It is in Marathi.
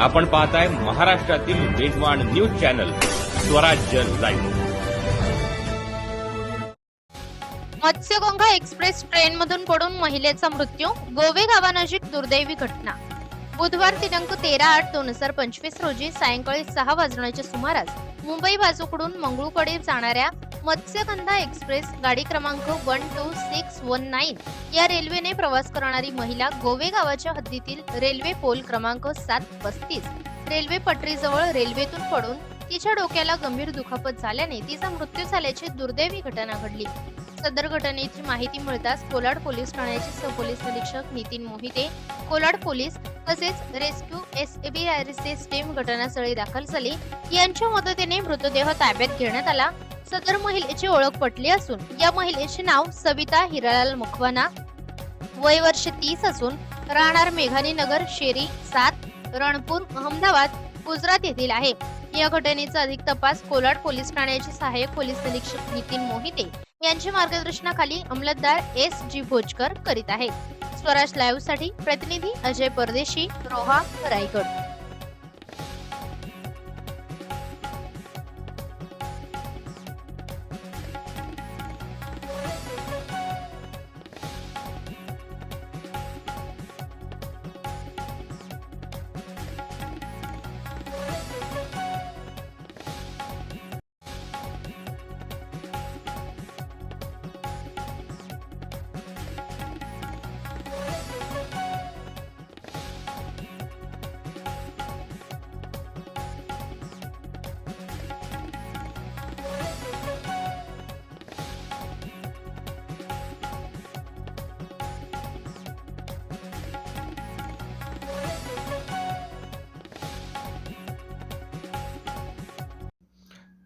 आपण पाहताय महाराष्ट्रातील वेगवान news channel Swarajya live. Matsyagandha express ट्रेनमधून पडून महिलेचा मृत्यू गोवे गावानजीक दुर्दैवी घटना. बुधवार दिनांक तेरा आठ दोन हजार पंचवीस रोजी सायंकाळी सहा वाजण्याच्या सुमारास मुंबई बाजूकडून मंगळूकडे जाणाऱ्या मत्स्यगंधा एक्सप्रेस गाडी क्रमांक one two six one nine या रेल्वेने प्रवास करणारी महिला गोवे गावाच्या हद्दीतील रेल्वे पोल क्रमांक सात पस्तीस. रेल्वे पटरीजवळ रेल्वेतून पडून तिच्या डोक्याला गंभीर दुखापत झाल्याने तिचा मृत्यू झाल्याची दुर्दैवी घटना घडली. सदर घटनेची माहिती मिळताच कोलाड पोलीस ठाण्याचे सहपोलीस निरीक्षक नितीन मोहिते कोलाड पोलीस तसेच रेस्क्यू एस टीम घटनास्थळी दाखल झाली. यांच्या मदतीने मृतदेह ताब्यात घेण्यात आला. सदर महिलेची ओळख पटली असून या महिलेचे नाव सविता हिरालाल मुखवाना. वय वर्ष तीस असून राहणार मेघानी नगर शेरी सात रणपूर अहमदाबाद गुजरात येथील आहे. या घटनेचा अधिक तपास कोलाड पोलीस ठाण्याचे सहाय्यक पोलीस निरीक्षक नितीन मोहिते यांच्या मार्गदर्शनाखाली अंमलदार एस जी भोजकर करीत आहेत. स्वराज लाईव्हसाठी प्रतिनिधी अजय परदेशी रोहा रायगड.